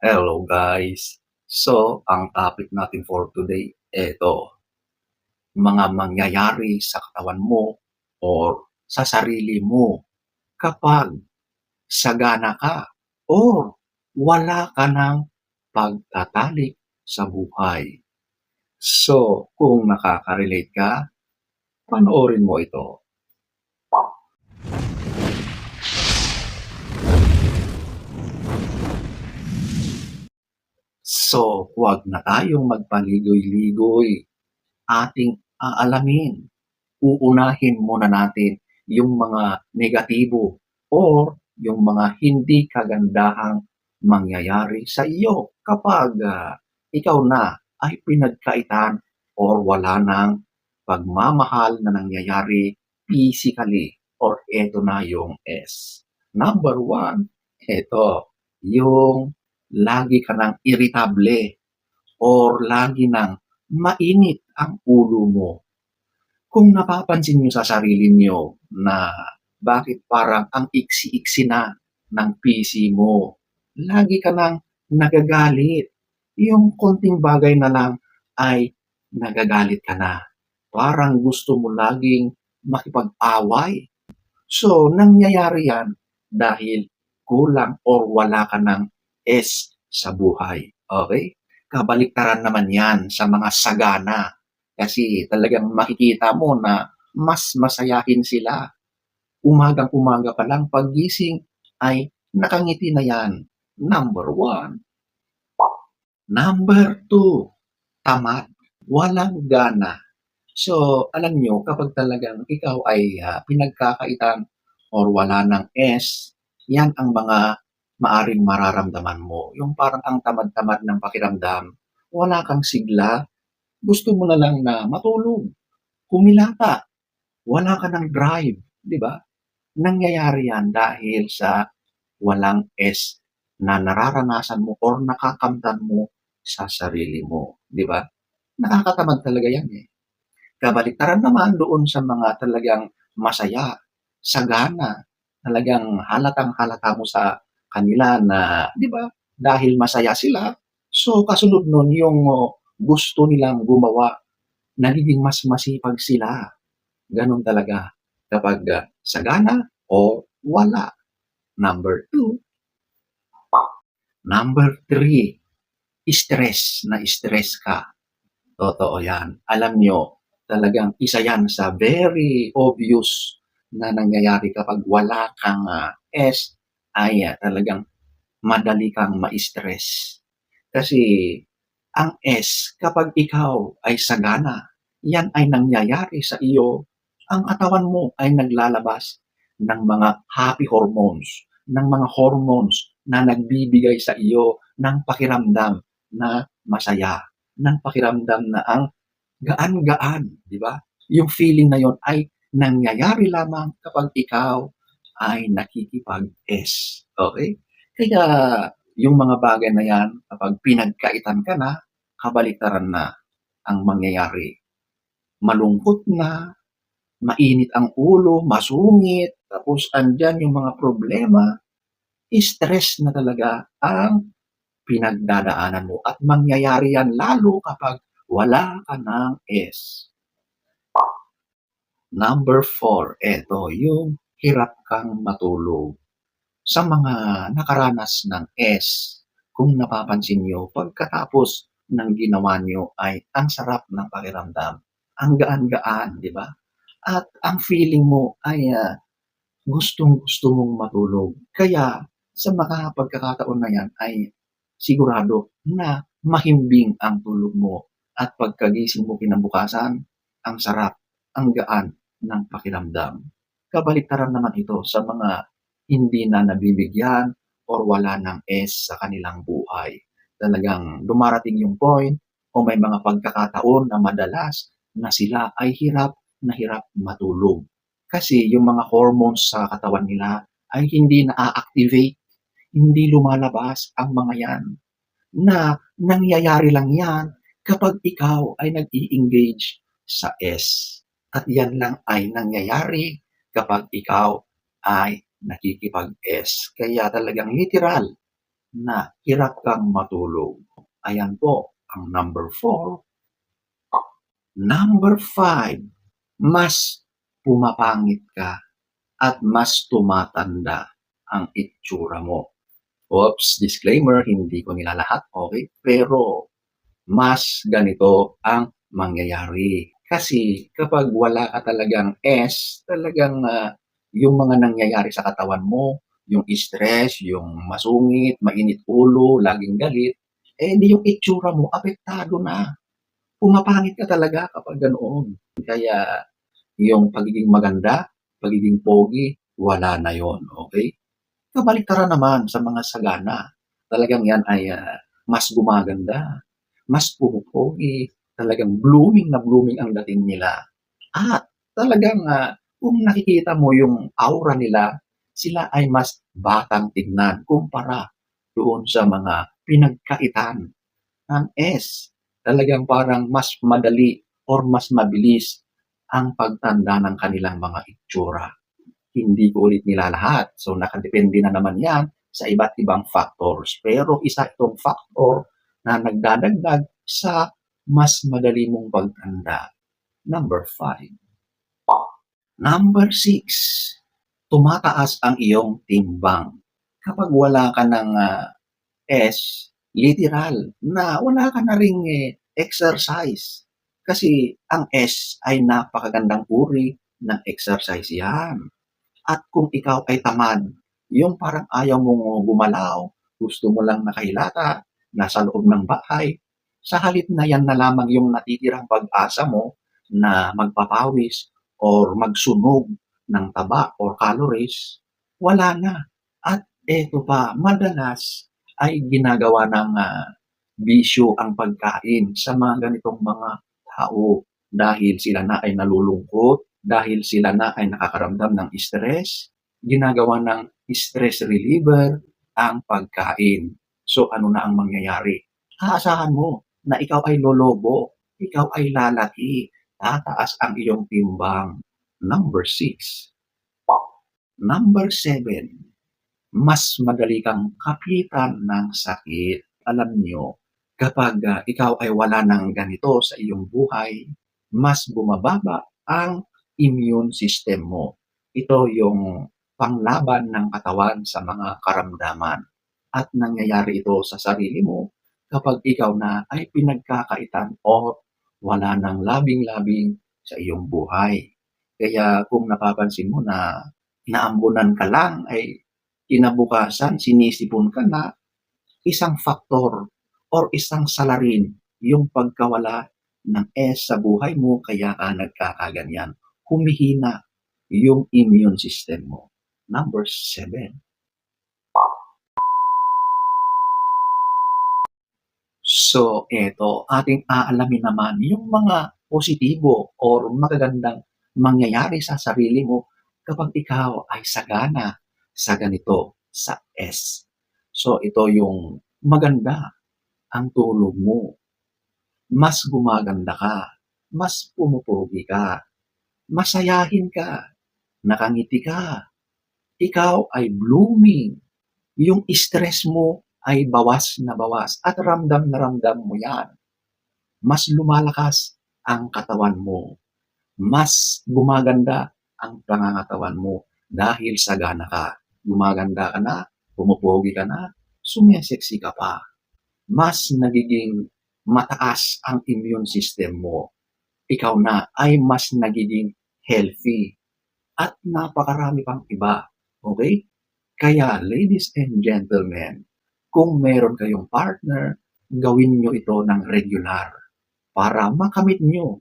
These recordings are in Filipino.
Hello guys. So, ang topic natin for today, eto. Mga mangyayari sa katawan mo or sa sarili mo kapag sagana ka or wala ka ng pagtatalik sa buhay. So, kung nakaka-relate ka, panoorin mo ito. So, huwag na tayong magpaligoy-ligoy. Ating aalamin. Uunahin muna natin yung mga negatibo or yung mga hindi kagandahang mangyayari sa iyo kapag ah, ikaw na ay pinagkaitan or wala ng pagmamahal na nangyayari physically or eto na yung S. Number one, eto, yung lagi ka ng irritable or lagi ng mainit ang ulo mo. Kung napapansin niyo sa sarili niyo na bakit parang ang iksi-iksi na ng PC mo, lagi ka nang nagagalit. Yung konting bagay na lang ay nagagalit ka na. Parang gusto mo laging makipag-away. So, nangyayari yan dahil kulang or wala ka ng S sa buhay. Okay? Kabaliktaran naman yan sa mga sagana. Kasi talagang makikita mo na mas masayahin sila. Umagang-umaga pa lang paggising ay nakangiti na yan. Number one. Number two, tamad. Walang gana. So, alam nyo, kapag talagang ikaw ay ah, pinagkakaitan or wala ng S, yan ang mga maaring mararamdaman mo. Yung parang ang tamad-tamad ng pakiramdam, wala kang sigla, gusto mo na lang na matulog, kumilata, wala ka ng drive, di ba? Nangyayari yan dahil sa walang S na nararanasan mo or nakakamtan mo sa sarili mo, di ba? Nakakatamad talaga yan eh. Kabaliktaran naman doon sa mga talagang masaya, sagana, talagang halatang halata mo sa kanila na, di ba, dahil masaya sila, so kasunod nun yung oh, gusto nilang gumawa, nagiging mas masipag sila. Ganon talaga kapag ah, sagana o wala. Number two. Number three, stress na stress ka. Totoo yan. Alam nyo, talagang isa yan sa very obvious na nangyayari kapag wala kang ah, S ay ah, talagang madali kang ma-stress. Kasi ang S, kapag ikaw ay sagana, yan ay nangyayari sa iyo, ang katawan mo ay naglalabas ng mga happy hormones, ng mga hormones na nagbibigay sa iyo ng pakiramdam na masaya, ng pakiramdam na ang gaan-gaan, di ba? Yung feeling na yon ay nangyayari lamang kapag ikaw ay nakikipag-S. Okay? Kaya yung mga bagay na yan, kapag pinagkaitan ka na, kabaliktaran na ang mangyayari. Malungkot na, mainit ang ulo, masungit, tapos andyan yung mga problema, stress na talaga ang pinagdadaanan mo. At mangyayari yan lalo kapag wala ka ng S. Number four, eto, yung hirap kang matulog. Sa mga nakaranas ng S, kung napapansin nyo, pagkatapos ng ginawa nyo ay ang sarap ng pakiramdam. Ang gaan-gaan, di ba? At ang feeling mo ay ah, gustong-gusto mong matulog. Kaya sa mga pagkakataon na yan ay sigurado na mahimbing ang tulog mo at pagkagising mo kinabukasan, ang sarap, ang gaan ng pakiramdam. Kabaliktaran naman ito sa mga hindi na nabibigyan or wala ng S sa kanilang buhay. Talagang dumarating yung point o may mga pagkakataon na madalas na sila ay hirap na hirap matulog. Kasi yung mga hormones sa katawan nila ay hindi na-activate, hindi lumalabas ang mga yan. Na nangyayari lang yan kapag ikaw ay nag-i-engage sa S. At yan lang ay nangyayari kapag ikaw ay nakikipag-S. Kaya talagang literal na hirap kang matulog. Ayan po ang number 4. Number 5, mas pumapangit ka at mas tumatanda ang itsura mo. Oops, disclaimer, hindi ko nilalahat, okay? Pero mas ganito ang mangyayari. Kasi kapag wala ka talagang S, talagang ah, yung mga nangyayari sa katawan mo, yung stress, yung masungit, mainit ulo, laging galit, eh di yung itsura mo, apektado na. Pumapangit ka talaga kapag ganoon. Kaya yung pagiging maganda, pagiging pogi, wala na yon okay? Kabaliktaran naman sa mga sagana. Talagang yan ay ah, mas gumaganda, mas pumupogi, talagang blooming na blooming ang dating nila. At talagang ah, kung nakikita mo yung aura nila, sila ay mas batang tignan kumpara doon sa mga pinagkaitan ng S. Talagang parang mas madali or mas mabilis ang pagtanda ng kanilang mga itsura. Hindi ko ulit nilalahat. So nakadepende na naman yan sa iba't ibang factors. Pero isa itong factor na nagdadagdag sa mas madali mong pagtanda. Number 5. Number 6. Tumataas ang iyong timbang. Kapag wala ka ng ah, S, literal, na wala ka na ring eh, exercise. Kasi ang S ay napakagandang uri ng exercise yan. At kung ikaw ay tamad, yung parang ayaw mong gumalaw, gusto mo lang nakahilata, nasa loob ng bahay, sa halip na yan na lamang yung natitirang pag-asa mo na magpapawis or magsunog ng taba or calories, wala na. At eto pa, madalas ay ginagawa ng ah, bisyo ang pagkain sa mga ganitong mga tao dahil sila na ay nalulungkot, dahil sila na ay nakakaramdam ng stress, ginagawa ng stress reliever ang pagkain. So ano na ang mangyayari? Aasahan mo na ikaw ay lolobo, ikaw ay lalaki, tataas ang iyong timbang. Number 6. Number 7. Mas madali kang kapitan ng sakit. Alam nyo, kapag ah, ikaw ay wala ng ganito sa iyong buhay, mas bumababa ang immune system mo. Ito yung panglaban ng katawan sa mga karamdaman. At nangyayari ito sa sarili mo kapag ikaw na ay pinagkakaitan o wala ng labing-labing sa iyong buhay. Kaya kung napapansin mo na naambunan ka lang ay kinabukasan sinisipon ka na isang faktor or isang salarin yung pagkawala ng S sa buhay mo kaya ka nagkakaganyan. Humihina yung immune system mo. Number 7. So, eto, ating aalamin naman yung mga positibo or magagandang mangyayari sa sarili mo kapag ikaw ay sagana sa ganito, sa S. So, ito yung maganda ang tulog mo. Mas gumaganda ka, mas pumupugi ka, masayahin ka, nakangiti ka, ikaw ay blooming. Yung stress mo ay bawas na bawas at ramdam na ramdam mo yan. Mas lumalakas ang katawan mo. Mas gumaganda ang pangangatawan mo dahil sagana ka. Gumaganda ka na, pumupogi ka na, sumeseksi ka pa. Mas nagiging mataas ang immune system mo. Ikaw na ay mas nagiging healthy. At napakarami pang iba. Okay? Kaya, ladies and gentlemen, kung meron kayong partner, gawin nyo ito ng regular para makamit nyo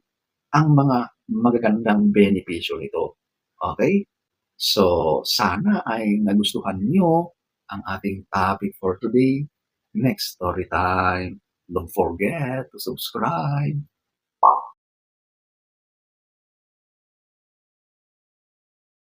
ang mga magagandang benepisyo nito. Okay? So, sana ay nagustuhan nyo ang ating topic for today. Next story time. Don't forget to subscribe